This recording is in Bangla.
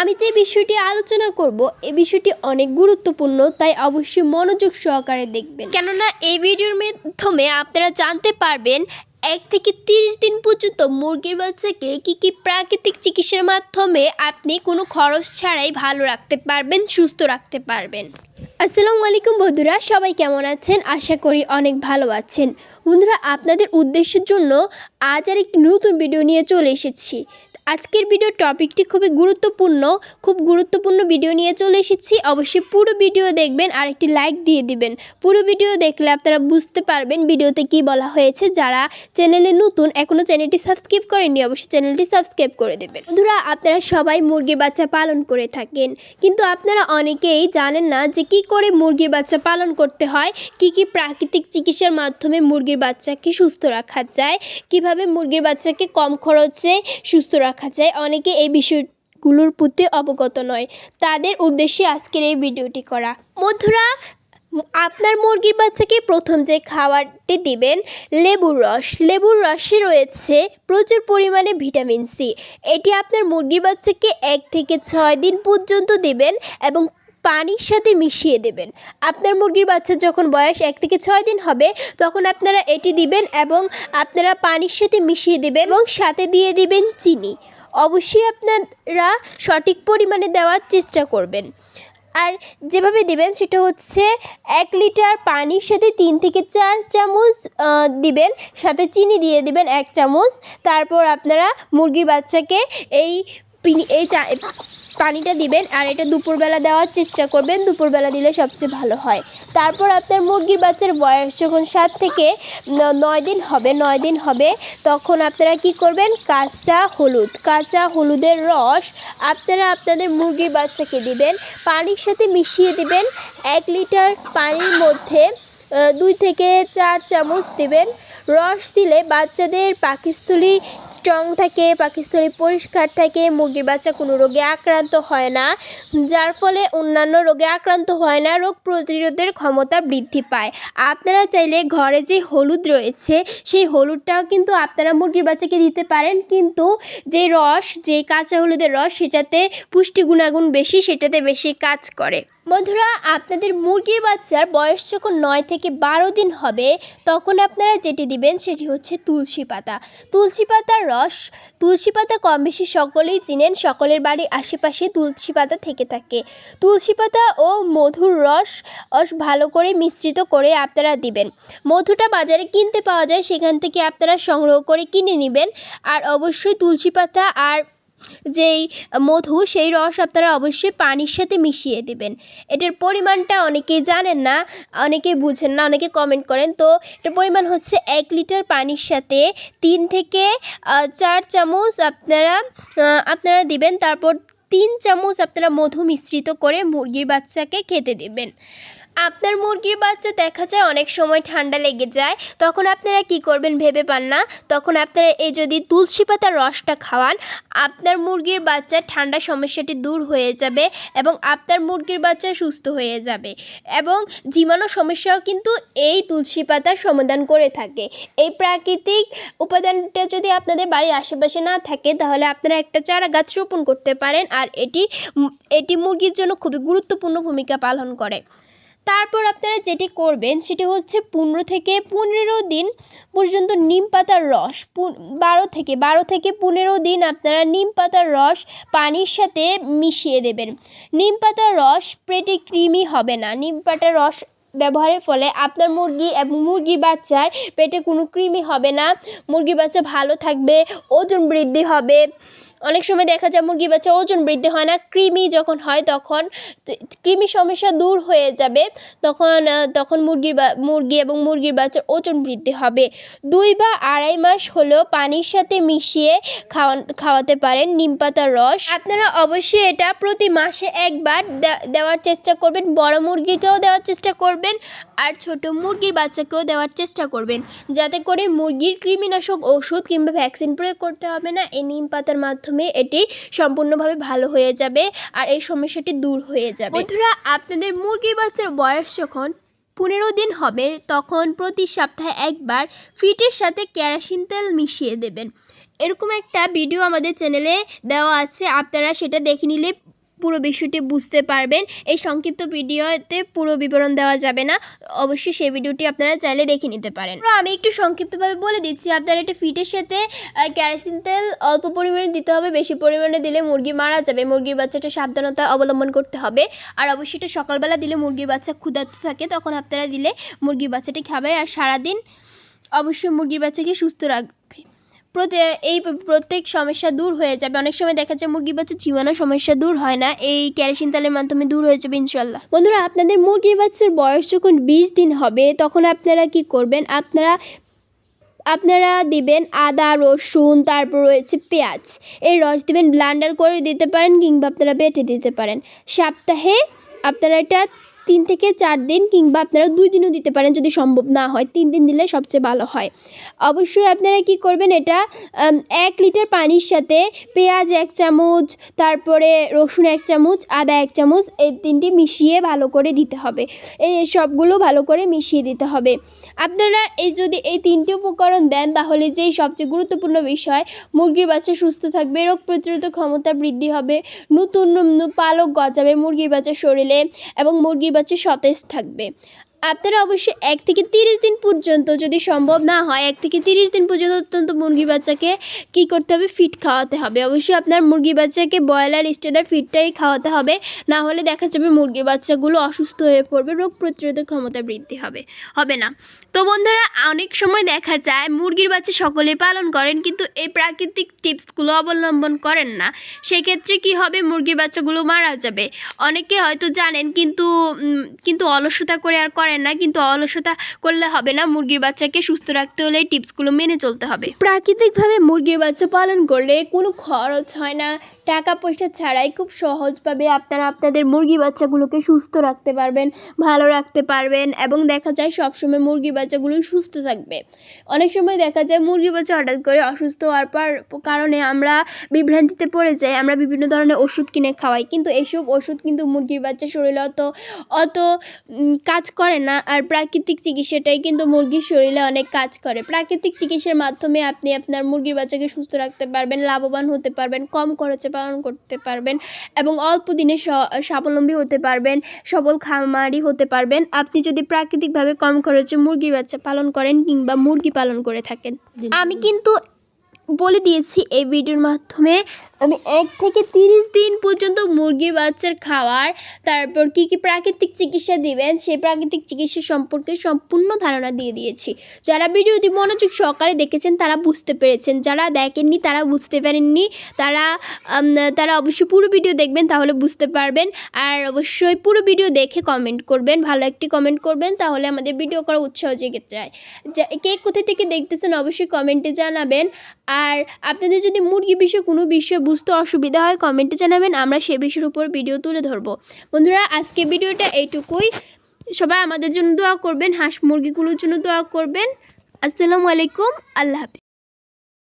আমি যে বিষয়টি আলোচনা করব, এ বিষয়টি অনেক গুরুত্বপূর্ণ, তাই অবশ্যই মনোযোগ সহকারে দেখবেন। কেননা, এই ভিডিওর মাধ্যমে আপনারা জানতে পারবেন, এক থেকে তিরিশ দিন পর্যন্ত মুরগির বাচ্চাকে কী কী প্রাকৃতিক চিকিৎসার মাধ্যমে আপনি কোনো খরচ ছাড়াই ভালো রাখতে পারবেন, সুস্থ রাখতে পারবেন। আসসালামু আলাইকুম বন্ধুরা, সবাই কেমন আছেন? আশা করি অনেক ভালো আছেন। বন্ধুরা, আপনাদের উদ্দেশ্যের জন্য আজ আর একটি নতুন ভিডিও নিয়ে চলে এসেছি। আজকের ভিডিও টপিকটি খুবই গুরুত্বপূর্ণ, খুব গুরুত্বপূর্ণ ভিডিও নিয়ে চলে এসেছি। অবশ্যই পুরো ভিডিও দেখবেন আর একটি লাইক দিয়ে দিবেন। পুরো ভিডিও দেখলে আপনারা বুঝতে পারবেন ভিডিওতে কি বলা হয়েছে। যারা চ্যানেলে নতুন এখনও চ্যানেলটি সাবস্ক্রাইব করেননি, অবশ্যই চ্যানেলটি সাবস্ক্রাইব করে দেবেন। বন্ধুরা, আপনারা সবাই মুরগির বাচ্চা পালন করে থাকেন। কিন্তু আপনারা অনেকেই জানেন না যে কি করে মুরগির বাচ্চা পালন করতে হয়, কি কি প্রাকৃতিক চিকিৎসার মাধ্যমে মুরগির বাচ্চাকে সুস্থ রাখা যায়, কীভাবে মুরগির বাচ্চাকে কম খরচে সুস্থ রাখা যায়, অনেকে এই বিষয়গুলোর প্রতি অবগত নয়। তাদের উদ্দেশ্যে আজকের এই ভিডিওটি করা। বন্ধুরা, আপনার মুরগির বাচ্চাকে প্রথম যে খাবারটি দিবেন, লেবুর রস। লেবুর রসে রয়েছে প্রচুর পরিমাণে ভিটামিন সি। এটি আপনার মুরগির বাচ্চাকে এক থেকে ছয় দিন পর্যন্ত দিবেন এবং পানির সাথে মিশিয়ে দেবেন। আপনার মুরগির বাচ্চার যখন বয়স এক থেকে ছয় দিন হবে, তখন আপনারা এটি দিবেন এবং আপনারা পানির সাথে মিশিয়ে দেবেন এবং সাথে দিয়ে দিবেন চিনি। অবশ্যই আপনারা সঠিক পরিমাণে দেওয়ার চেষ্টা করবেন। আর যেভাবে দেবেন সেটা হচ্ছে এক লিটার পানির সাথে তিন থেকে চার চামচ দিবেন, সাথে চিনি দিয়ে দিবেন এক চামচ। তারপর আপনারা মুরগির বাচ্চাকে এই এই চা পানিটা দিবেন আর এটা দুপুরবেলা দেওয়ার চেষ্টা করবেন, দুপুরবেলা দিলে সবচেয়ে ভালো হয়। তারপর আপনার মুরগির বাচ্চার বয়স যখন সাত থেকে নয় দিন হবে, নয় দিন হবে, তখন আপনারা কি করবেন? কাঁচা হলুদ, কাঁচা হলুদের রস আপনারা আপনাদের মুরগির বাচ্চাকে দিবেন, পানির সাথে মিশিয়ে দিবেন, এক লিটার পানির মধ্যে দুই থেকে চার চামচ দেবেন রস দিলে বাচ্চাদের পাকিস্থলী স্ট্রং থাকে, পাকিস্থলী পরিষ্কার থাকে, মুরগির বাচ্চা কোনো রোগে আক্রান্ত হয় না, যার ফলে অন্যান্য রোগে আক্রান্ত হয় না, রোগ প্রতিরোধের ক্ষমতা বৃদ্ধি পায়। আপনারা চাইলে ঘরে যে হলুদ রয়েছে, সেই হলুদটাও কিন্তু আপনারা মুরগির বাচ্চাকে দিতে পারেন, কিন্তু যে রস, যে কাঁচা হলুদের রস, সেটাতে পুষ্টি গুণাগুণ বেশি, সেটাতে বেশি কাজ করে। বন্ধুরা, আপনাদের মুরগির বাচ্চার বয়স যখন নয় থেকে বারো দিন হবে, তখন আপনারা যেটি দিবেন সেটি হচ্ছে তুলসী পাতা। তুলসী পাতার রস, তুলসী পাতা কম বেশি সকলেই চিনেন, সকলের বাড়ির আশেপাশে তুলসী পাতা থেকে থাকে। তুলসী পাতা ও মধুর রস রস ভালো করে মিশ্রিত করে আপনারা দিবেন। মধুটা বাজারে কিনতে পাওয়া যায়, সেখান থেকে আপনারা সংগ্রহ করে কিনে নেবেন। আর অবশ্যই তুলসী পাতা আর যেই মধু, সেই রস আপনারা অবশ্যই পানির সাথে মিশিয়ে দেবেন। এটার পরিমাণটা অনেকেই জানেন না, অনেকেই বুঝেন না, অনেকে কমেন্ট করেন। তো এটার পরিমাণ হচ্ছে এক লিটার পানির সাথে তিন থেকে চার চামচ আপনারা আপনারা দিবেন। তারপর তিন চামচ আপনারা মধু মিশ্রিত করে মুরগির বাচ্চাকে খেতে দেবেন। আপনার মুরগির বাচ্চা দেখা যায় অনেক সময় ঠান্ডা লেগে যায়, তখন আপনারা কি করবেন ভেবে পান না? তখন আপনারা এই যদি তুলসী পাতার রসটা খাওয়ান, আপনার মুরগির বাচ্চার ঠান্ডা সমস্যাটি দূর হয়ে যাবে এবং আপনার মুরগির বাচ্চা সুস্থ হয়ে যাবে এবং জীবাণু সমস্যাও কিন্তু এই তুলসী পাতার সমাধান করে থাকে। এই প্রাকৃতিক উপাদানটা যদি আপনাদের বাড়ির আশেপাশে না থাকে, তাহলে আপনারা একটা চারা গাছ রোপণ করতে পারেন আর এটি এটি মুরগির জন্য খুবই গুরুত্বপূর্ণ ভূমিকা পালন করে। তারপর আপনারা যেটি করবেন, সেটি হচ্ছে পনেরো থেকে পনেরো দিন পর্যন্ত নিম পাতার রস বারো থেকে বারো থেকে পনেরো দিন আপনারা নিম পাতার রস পানির সাথে মিশিয়ে দেবেন। নিম পাতার রস পেটে ক্রিমি হবে না। নিম পাতার রস ব্যবহারের ফলে আপনার মুরগি এবং মুরগি বাচ্চার পেটে কোনো কৃমি হবে না। মুরগি বাচ্চা ভালো থাকবে, ওজন বৃদ্ধি হবে। অনেক সময় দেখা যায় মুরগি বাচ্চা ওজন বৃদ্ধি হয় না, কৃমি যখন হয় তখন কৃমি সমস্যা দূর হয়ে যাবে, তখন তখন মুরগির মুরগি এবং মুরগির বাচ্চার ওজন বৃদ্ধি হবে। দুই বা আড়াই মাস হলেও পানির সাথে মিশিয়ে খাওয়ান, খাওয়াতে পারেন নিম পাতার রস। আপনারা অবশ্যই এটা প্রতি মাসে একবার দেওয়ার চেষ্টা করবেন, বড় মুরগিকেও দেওয়ার চেষ্টা করবেন আর ছোট মুরগির বাচ্চাকেও দেওয়ার চেষ্টা করবেন। যাতে করে মুরগির কৃমিনাশক ওষুধ কিংবা ভ্যাকসিন প্রয়োগ করতে হবে না, এই নিম পাতার মাধ্যমে। এটি সম্পূর্ণভাবে ভালো হয়ে যাবে আর এই সমস্যাটি দূর হয়ে যাবে। বন্ধুরা, আপনাদের মুরগি বাচ্চার বয়স যখন পনেরো দিন হবে, তখন প্রতি সপ্তাহে একবার ফিটের সাথে কেরাসিন তেল মিশিয়ে দেবেন। এরকম একটা ভিডিও আমাদের চ্যানেলে দেওয়া আছে, আপনারা সেটা দেখে নিলে পুরো বিষয়টি বুঝতে পারবেন। এই সংক্ষিপ্ত ভিডিওতে পুরো বিবরণ দেওয়া যাবে না। অবশ্যই সেই ভিডিওটি আপনারা চাইলে দেখে নিতে পারেন। আমি একটু সংক্ষিপ্তভাবে বলে দিচ্ছি আপনারা এটা ফিটের সাথে আহ, কেরোসিন তেল অল্প পরিমাণে দিতে হবে বেশি পরিমাণে দিলে মুরগি মারা যাবে। মুরগির বাচ্চাটা সাবধানতা অবলম্বন করতে হবে। আর অবশ্যই এটা সকালবেলা দিলে মুরগির বাচ্চা ক্ষুধার্ত থাকে তখন আপনারা দিলে মুরগির বাচ্চাটি খাবে। আর সারাদিন অবশ্যই মুরগির বাচ্চাকে সুস্থ প্রতি এই প্রত্যেক সমস্যা দূর হয়ে যাবে। অনেক সময় দেখা যায় মুরগি বাচ্চা চিবানোর সমস্যা দূর হয় না। এই ক্যারোসিন তেলের মাধ্যমে দূর হয়ে যাবে ইনশাল্লাহ বন্ধুরা, আপনাদের মুরগি বাচ্চার বয়স যখন বিশ দিন হবে, তখন আপনারা কি করবেন? আপনারা আপনারা দিবেন আদা, রসুন, তারপর রয়েছে পেঁয়াজ। এই রস দিবেন, ব্লান্ডার করে দিতে পারেন কিংবা আপনারা বেটে দিতে পারেন। সপ্তাহে আপনারা এটা তিন থেকে চার দিন কিংবা আপনারা দুই দিনও দিতে পারেন যদি সম্ভব না হয়। তিন দিন দিলে সবচেয়ে ভালো হয়। অবশ্যই আপনারা কি করবেন, এটা এক লিটার পানির সাথে পেঁয়াজ এক চামচ, তারপরে রসুন এক চামচ, আদা এক চামচ, এই তিনটি মিশিয়ে ভালো করে দিতে হবে। এই সবগুলো ভালো করে মিশিয়ে দিতে হবে। আপনারা এই যদি এই তিনটি উপকরণ দেন, তাহলে যেই সবচেয়ে গুরুত্বপূর্ণ বিষয়, মুরগির বাচ্চা সুস্থ থাকবে, রোগ প্রতিরোধ ক্ষমতা বৃদ্ধি হবে নতুন পালক গজাবে মুরগির বাচ্চার শরীরে এবং মুরগির বাচ্চা সতেজ থাকবে। আপনারা অবশ্যই এক থেকে তিরিশ দিন পর্যন্ত যদি সম্ভব না হয়, এক থেকে তিরিশ দিন পর্যন্ত অত্যন্ত মুরগি বাচ্চাকে কী করতে হবে? ফিট খাওয়াতে হবে। অবশ্যই আপনার মুরগি বাচ্চাকে ব্রয়লার স্টেডার ফিটটাই খাওয়াতে হবে। না হলে দেখা যাবে মুরগির বাচ্চাগুলো অসুস্থ হয়ে পড়বে, রোগ প্রতিরোধক ক্ষমতা বৃদ্ধি হবে হবে না। তো বন্ধুরা, অনেক সময় দেখা যায় মুরগির বাচ্চা সকলে পালন করেন কিন্তু এই প্রাকৃতিক টিপসগুলো অবলম্বন করেন না। সেক্ষেত্রে কি হবে? মুরগির বাচ্চাগুলো মারা যাবে। অনেকে হয়তো জানেন কিন্তু কিন্তু অলসতা করে আর করেন না, কিন্তু অলসতা করলে হবে না। মুরগির বাচ্চাকে সুস্থ রাখতে হলে এই টিপসগুলো মেনে চলতে হবে। প্রাকৃতিকভাবে মুরগির বাচ্চা পালন করলে কোনো খরচ হয় না। টাকা পয়সা ছাড়াই খুব সহজভাবে আপনারা আপনাদের মুরগি বাচ্চাগুলোকে সুস্থ রাখতে পারবেন, ভালো রাখতে পারবেন এবং দেখা যায় সবসময় মুরগি বাচ্চাগুলো সুস্থ থাকবে। অনেক সময় দেখা যায় মুরগি বাচ্চা হঠাৎ করে অসুস্থ হওয়ার পর কারণে আমরা বিভ্রান্তিতে পড়ে যাই, আমরা বিভিন্ন ধরনের ওষুধ কিনে খাওয়াই, কিন্তু এইসব ওষুধ কিন্তু মুরগির বাচ্চা শরীরে অত অত কাজ করে না আর প্রাকৃতিক চিকিৎসাটাই কিন্তু মুরগির শরীরে অনেক কাজ করে। প্রাকৃতিক চিকিৎসার মাধ্যমে আপনি আপনার মুরগির বাচ্চাকে সুস্থ রাখতে পারবেন, লাভবান হতে পারবেন, কম খরচে পালন করতে পারবেন এবং অল্প দিনে স্বাবলম্বী হতে পারবেন সবল খামারি হতে পারবেন। আপনি যদি প্রাকৃতিকভাবে কম খরচে মুরগি বাচ্চা পালন করেন কিংবা মুরগি পালন করে থাকেন। আমি কিন্তু বলে দিয়েছি এই ভিডিওর মাধ্যমে। আমি এক থেকে তিরিশ দিন পর্যন্ত মুরগির বাচ্চার খাওয়ার, তারপর কী কী প্রাকৃতিক চিকিৎসা দিবেন, সেই প্রাকৃতিক চিকিৎসা সম্পর্কে সম্পূর্ণ ধারণা দিয়ে দিয়েছি। যারা ভিডিওটি মনোযোগ সহকারে দেখেছেন, তারা বুঝতে পেরেছেন। যারা দেখেননি, তারা বুঝতে পারেননি। তারা তারা অবশ্যই পুরো ভিডিও দেখবেন, তাহলে বুঝতে পারবেন। আর অবশ্যই পুরো ভিডিও দেখে কমেন্ট করবেন। ভালো একটি কমেন্ট করবেন, তাহলে আমাদের ভিডিও করার উৎসাহ জেগে যায়। কে কোথা থেকে দেখতেছেন, অবশ্যই কমেন্টে জানাবেন। আর আপনাদের যদি মুরগি বিষয়ে কোনো বিষয়ে বুঝতে অসুবিধা হয়, কমেন্টে জানাবেন, আমরা সে বিষয়ের উপর ভিডিও তুলে ধরবো। বন্ধুরা, আজকে ভিডিওটা এইটুকুই। সবাই আমাদের জন্য দোয়া করবেন, হাঁস মুরগিগুলোর জন্য দোয়া করবেন। আসসালামু আলাইকুম, আল্লাহ হাফিজ।